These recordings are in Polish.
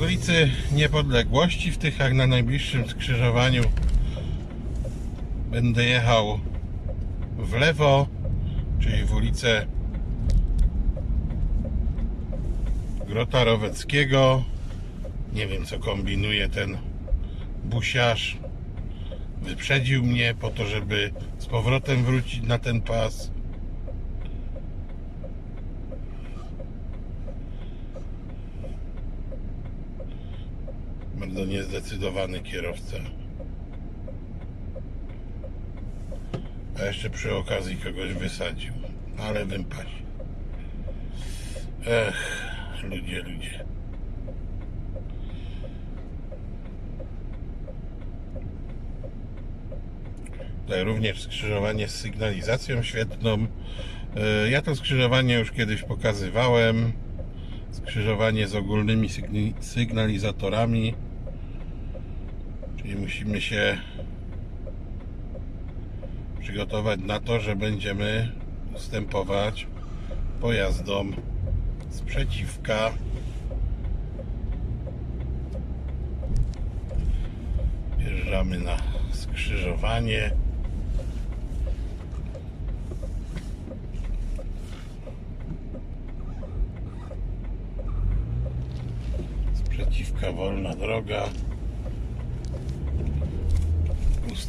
Ulicy Niepodległości w Tychach na najbliższym skrzyżowaniu będę jechał w lewo, czyli w ulicę Grota Roweckiego. Nie wiem co kombinuje ten busiarz. Wyprzedził mnie po to, żeby z powrotem wrócić na ten pas. Bardzo niezdecydowany kierowca. A jeszcze przy okazji kogoś wysadził. Ale wympaść. Ech, ludzie, ludzie. Tutaj również skrzyżowanie z sygnalizacją świetną. E, Ja to skrzyżowanie już kiedyś pokazywałem. Skrzyżowanie z ogólnymi sygnalizatorami. Czyli musimy się przygotować na to, że będziemy ustępować pojazdom sprzeciwka. Wjeżdżamy na skrzyżowanie. Sprzeciwka wolna droga.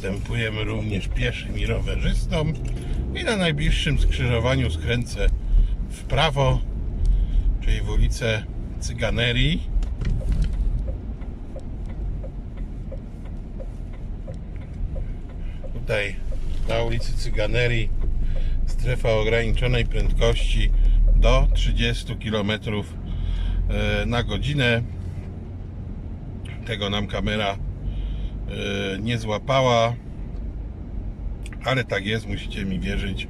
Ustępujemy również pieszym i rowerzystom. I na najbliższym skrzyżowaniu skręcę w prawo, czyli w ulicę Cyganerii. Tutaj na ulicy Cyganerii strefa ograniczonej prędkości do 30 km na godzinę. Tego nam kamera e, nie złapała, ale tak jest, musicie mi wierzyć e,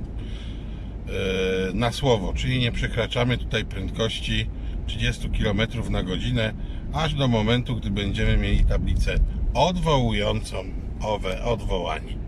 na słowo, czyli nie przekraczamy tutaj prędkości 30 km na godzinę, aż do momentu, gdy będziemy mieli tablicę odwołującą owe odwołanie.